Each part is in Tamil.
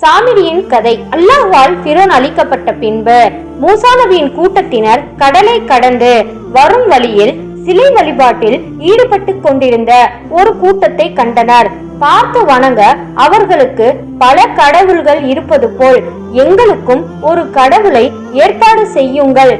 சாமிரியின் கதை. அல்லாஹ்வால் பிரோன் அளிக்கப்பட்ட பின்பு மூசா நபியின் கூட்டத்தினர் கடலை கடந்து வரும் வழியில் சிலை வழிபாட்டில் ஈடுபட்டு கொண்டிருந்த ஒரு கூட்டத்தை கண்டனர். பார்த்து வணங்க அவர்களுக்கு பல கடவுள்கள் இருப்பது போல் எங்களுக்கும் ஒரு கடவுளை ஏற்பாடு செய்யுங்கள்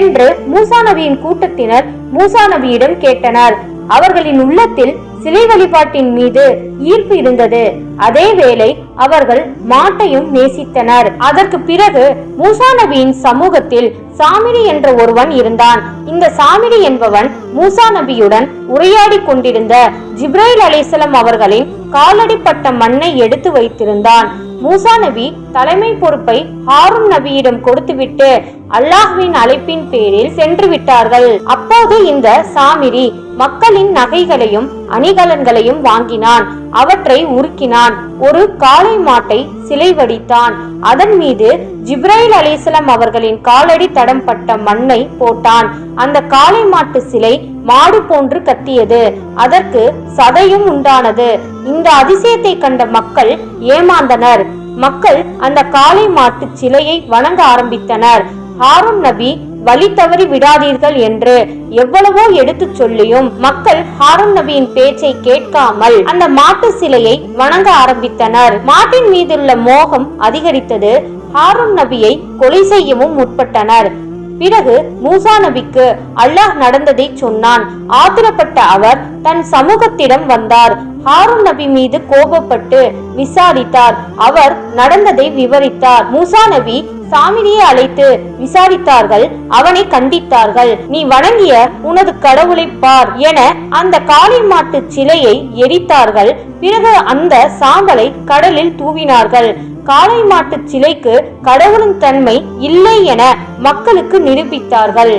என்று மூசா நபியின் கூட்டத்தினர் மூசா நபியிடம் கேட்டனர். அவர்களின் உள்ளத்தில் சிலை வழிபாட்டின் மீது ஈர்ப்பு இருந்தது. அதே வேளை அவர்கள் மாட்டையும் நேசித்தனர். அதற்கு பிறகு மூசா நபியின் சமூகத்தில் சாமிரி என்ற ஒருவன் இருந்தான். இந்த சாமிரி என்பவன் மூசா நபியுடன் உரையாடி கொண்டிருந்த ஜிப்ரைல் அலிசலம் அவர்களின் காலடிப்பட்ட மண்ணை எடுத்து வைத்திருந்தான். மூசா நபி தலைமை பொறுப்பை ஹாரூன் நபியிடம் கொடுத்துவிட்டு அல்லாஹ்வின் அழைப்பின் பேரில் சென்று விட்டார்கள். அப்போது இந்த சாமிரி மக்களின் நகைகளையும் அணிகலன்களையும் வாங்கினான். அவற்றை உருக்கினான். ஒரு காளை மாட்டை சிலை வடித்தான். அதன் மீது ஜிப்ரைல் அலிஸ்லாம் அவர்களின் காலடி தடம் பட்ட மண்ணை போட்டான். அந்த காளை மாட்டு சிலை மாடு போன்று கத்தியது. அதற்கு சதையும் உண்டானது. இந்த அதிசயத்தை கண்ட மக்கள் ஏமாந்தனர். மக்கள் அந்த காளை மாட்டு சிலையை வணங்க ஆரம்பித்தனர். ஹாரூன் நபி வழி தவறி விடாதீர்கள் என்று எவ்வளவோ எடுத்துச் சொல்லியும் மக்கள் ஹாரூன் நபியின் பேச்சை கேட்காமல் அந்த மாட்டு சிலையை வணங்க ஆரம்பித்தனர். மாட்டின் மீதுள்ள மோகம் அதிகரித்தது ஹாரூன் நபியை கொலை செய்யவும் முற்பட்டனர். பிறகு மூசா நபிக்கு அல்லாஹ் நடந்ததை சொன்னான். ஆத்திரப்பட்ட அவர் தன் சமூகத்திடம் வந்தார். ஹாரூன் நபி மீது கோபப்பட்டு விசாரித்தார். அவர் நடந்ததை விவரித்தார். மூசா நபி சாமினியை அழைத்து விசாரித்தார்கள். அவனை கண்டித்தார்கள். நீ வணங்கிய உனது கடவுளை பார் என அந்த காளை மாட்டு சிலையை எரித்தார்கள். பிறகு அந்த சாம்பலை கடலில் தூவினார்கள். காளை மாட்டு சிலைக்கு கடவுளின் தன்மை இல்லை என மக்களுக்கு நிரூபித்தார்கள்.